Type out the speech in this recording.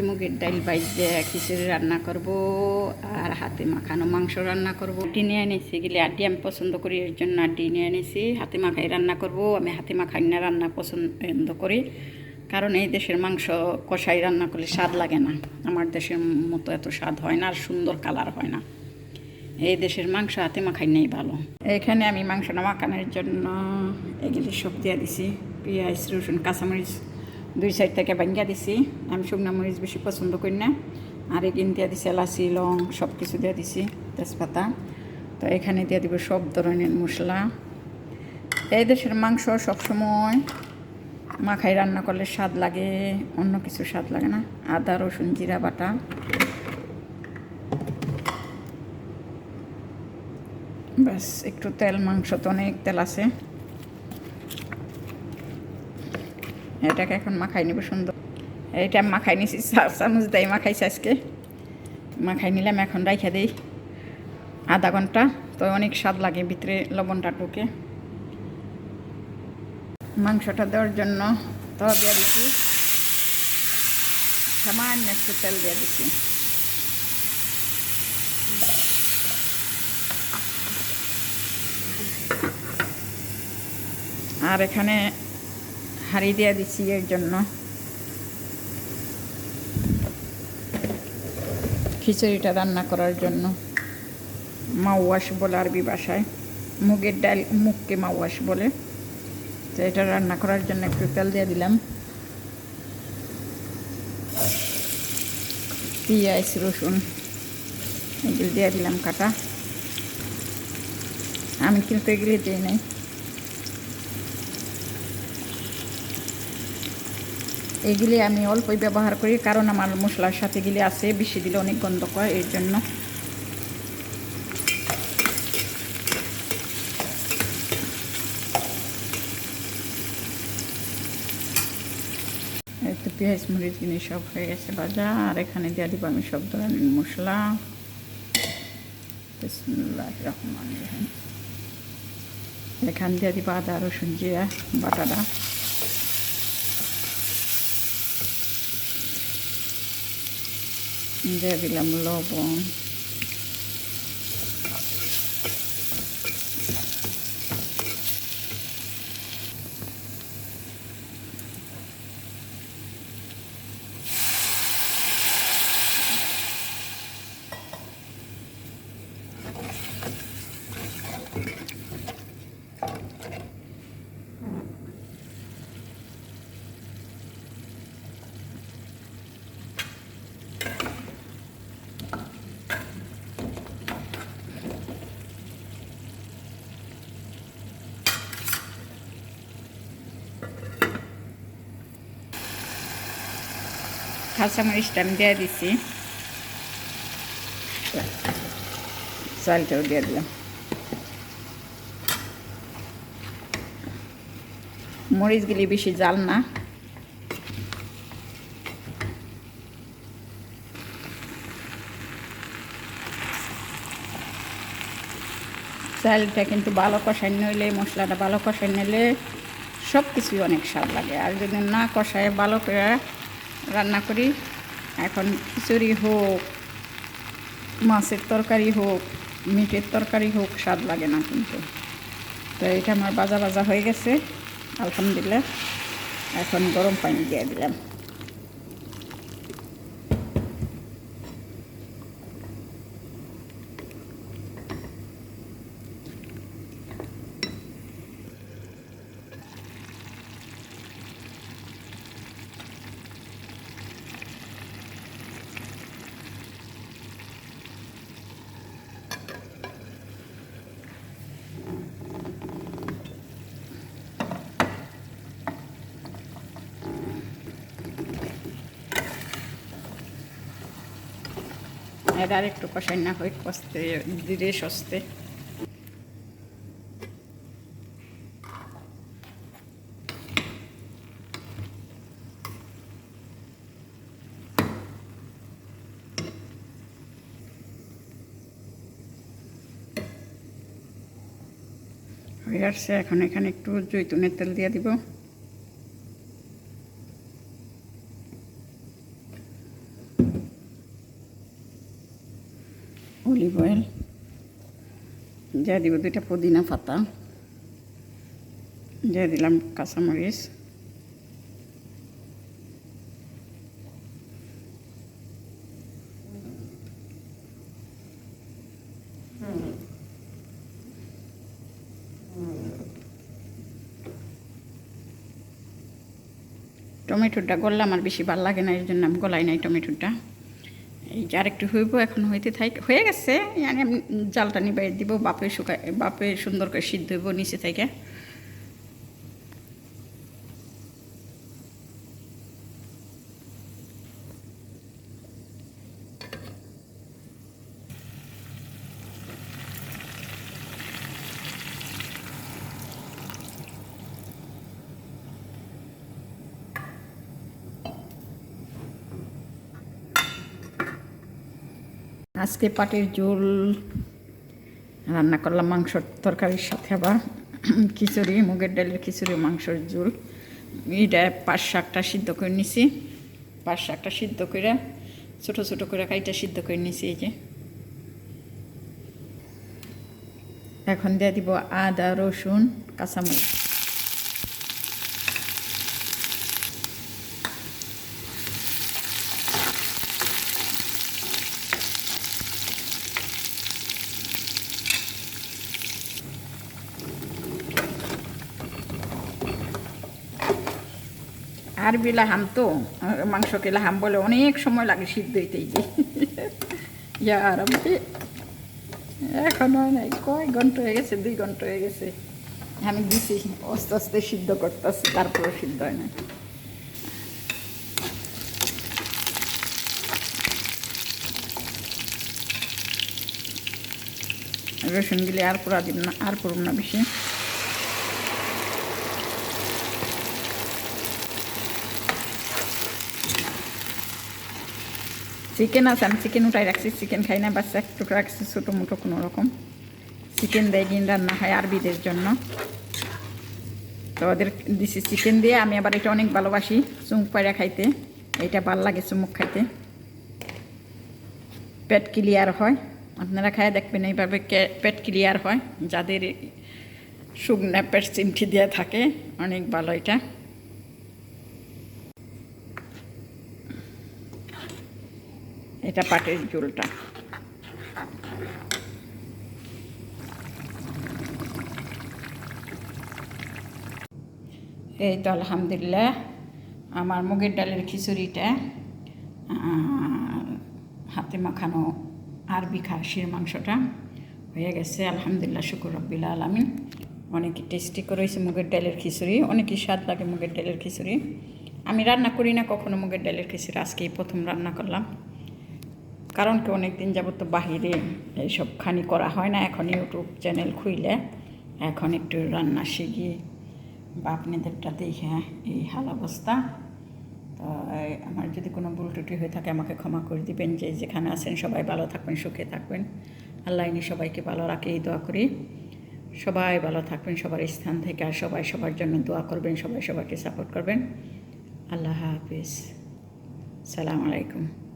এই মুগের ডাল বাইজ খিচুড়ি রান্না করব আর হাতে মাখানো মাংস রান্না করব। আটি নিয়ে এনেছি, গেলে আটি আমি পছন্দ করি, এর জন্য আটি নিয়ে এনেছি। হাতে মাখাই রান্না করব, আমি হাতে মাখাই না, রান্না পছন্দ করি। কারণ এই দেশের মাংস কষাই রান্না করলে স্বাদ লাগে না। আমার দেশের মতো এত স্বাদ হয় না আর সুন্দর কালার হয় না। এই দেশের মাংস হাতে মাখাই নেই ভালো। এখানে আমি মাংসটা মাখানোর জন্য এগুলি সব দিয়ে দিছি। পেঁয়াজ, রসুন, কাঁচামরিচ দুই সাইড থেকে ভাঙ্গা দিছি। আমি শুকনো মরিচ বেশি পছন্দ করি না। আর এগিন দিয়ে দিছি, এলাচি, লং সব কিছু দিয়ে দিছি, তেজপাতা। তো এখানে দিয়ে দিব সব ধরনের মশলা। এই দেশের মাংস সবসময় মাখাই রান্না করলে স্বাদ লাগে, অন্য কিছু স্বাদ লাগে না। আদা, রসুন, জিরা, বাটা। ব্যাস, একটু তেল, মাংস তো অনেক তেল আছে। এটাকে এখন মাখাই নিব সুন্দর। এইটা মাখাই নিছি চামচ দেয় মাখাইছি আজকে। মাখাই নিলাম, এখন রাইখা দিই। আধা ঘণ্টা, তো অনেক স্বাদ লাগে ভিতরে লবণটা ঢুকে। মাংসটা দেওয়ার জন্য তো দিয়ে দিচ্ছি সামান্য একটু তেল দিয়ে দিচ্ছি আর এখানে হাঁড়ি দিয়ে দিচ্ছি এর জন্য। খিচুড়িটা রান্না করার জন্য। মাওয়াশ বলে আরবি ভাষায়। মুগের ডাল, মুগকে মাওয়াশ বলে। তো এটা রান্না করার জন্য একটু তেল দিয়ে দিলাম। পেঁয়াজ, রসুন, এগুলো দিয়ে দিলাম কাটা। আমি কিন্তু এগুলি দিই নাই। এগুলি আমি অল্পই ব্যবহার করি, কারণ আমার মশলার সাথে গিলে আছে, বেশি দিলে অনেক গন্ধ করে এর জন্য। তো পেঁয়াজ, মরিচ জিনিস সব হয়ে গেছে ভাজা, আর এখানে দিয়ে দিব আমি সব ধরনের মশলা। বিসমিল্লাহির রহমানির রহিম। এখান দিয়ে দিব আদা, রসুন, জিরা, বাটাটা। দিয়ে দিলাম কাঁচামরিচটা আমি দিয়ে দিছি। চালটাও দিয়ে দিলাম। মরিচগুলি বেশি জাল না। চালটা কিন্তু ভালো কষাই নিলে, মশলাটা ভালো কষাই নিলে সব কিছুই অনেক স্বাদ লাগে। আর যদি না কষায়, ভালো করে রান্না করি। এখন খিচুড়ি হোক, মাছের তরকারি হোক, মিটের তরকারি হোক, স্বাদ লাগে না কিন্তু। তো এটা আমার বাজা বাজা হয়ে গেছে, আলহামদুলিল্লাহ। এখন গরম পানি দিয়ে দিলাম। এটা আর একটু কষাই না হয়ে, কষতে ধীরে সস্তে। হয়ে আসছে, এখন এখানে একটু জৈতুনের তেল দিয়ে দিব। Olive oil. যা দিব দুইটা পুদিনা পাতা। যা দিলাম কাঁচামরিচ। টমেটোটা গললে আমার বেশি ভালো লাগে না, এর জন্য আমি গলাই নাই টমেটোটা। এই যে আরেকটু হইব, এখন হইতে থাক হয়ে গেছে। জালটা নিবাই দিব বাপে শুকায় বাপে সুন্দর করে সিদ্ধ হইব নিচে থেকে আজকে পাটের ঝোল, রান্না করলাম মাংসর তরকারির সাথে আবার খিচুড়ি, মুগের ডালের খিচুড়ি, মাংসর ঝোল। এইটা পাঁচ শাকটা সিদ্ধ করে নিছি। পাঁচ শাকটা সিদ্ধ করে, ছোটো ছোটো করে কাইটা সিদ্ধ করে নিছি এই যে। এখন দিয়ে দিব আদা, রসুন, কাঁচামরিচ। আর বিলা হাম তো মাংসকে লাহাম বলে অনেক সময় লাগে সিদ্ধ হইতে যে। এখন কয় ঘণ্টা হয়ে গেছে? দুই ঘণ্টা হয়ে গেছে। আমি দিছি, আস্তে আস্তে সিদ্ধ করতেছি তারপরে সিদ্ধ হয় না। রসুন গিলে আর পুরা দিব না, আর পুরব না বেশি। চিকেন আছে, আমি চিকেন উঠাই রাখছি, চিকেন খাই না বাচ্চা একটু রাখছি, ছোটো মুটো কোনো রকম। চিকেন দেয় দিন রান্না হয় আরবিদের জন্য। তো ওদের দিছি চিকেন দিয়ে, আমি আবার এটা অনেক ভালোবাসি, চুমুক পায়রা খাইতে। এটা ভালো লাগে চুমুক খাইতে। পেট ক্লিয়ার হয়। আপনারা খায় দেখবেন এইভাবে পেট ক্লিয়ার হয়। যাদের শুকনা পেট চিমঠি দিয়ে থাকে, অনেক ভালো এটা। এটা পাটের ঝোলটা। এই তো আলহামদুলিল্লাহ, আমার মুগের ডালের খিচুড়িটা হাতে মাখানো আরবি খাসির মাংসটা হয়ে গেছে। আলহামদুলিল্লাহ, শুকুর রব্বিল আলমিন। অনেকই টেস্টি করেছে মুগের ডালের খিচুড়ি, অনেকই স্বাদ লাগে মুগের ডালের খিচুড়ি। আমি রান্না করি না কখনো মুগের ডালের খিচুড়ি, আজকেই প্রথম রান্না করলাম। কারণ কি অনেক দিন যাবত তো বাহিরে এইসব খানি করা হয় না, এখন ইউটিউব চ্যানেল খুইলে, এখন একটু রান্না শিখি। বা আপনাদেরটা দেখে এই হাল অবস্থা। তো আমার যদি কোনো ভুল ত্রুটি হয়ে থাকে, আমাকে ক্ষমা করে দিবেন। যে যেখানে আছেন, সবাই ভালো থাকবেন, সুখে থাকবেন। আল্লাহ ইনি সবাইকে ভালো রাখে, এই দোয়া করি। সবাই ভালো থাকবেন, সবার স্থান থেকে, আর সবাই সবার জন্য দোয়া করবেন, সবাই সবাইকে সাপোর্ট করবেন। আল্লাহ হাফিজ। সালাম আলাইকুম।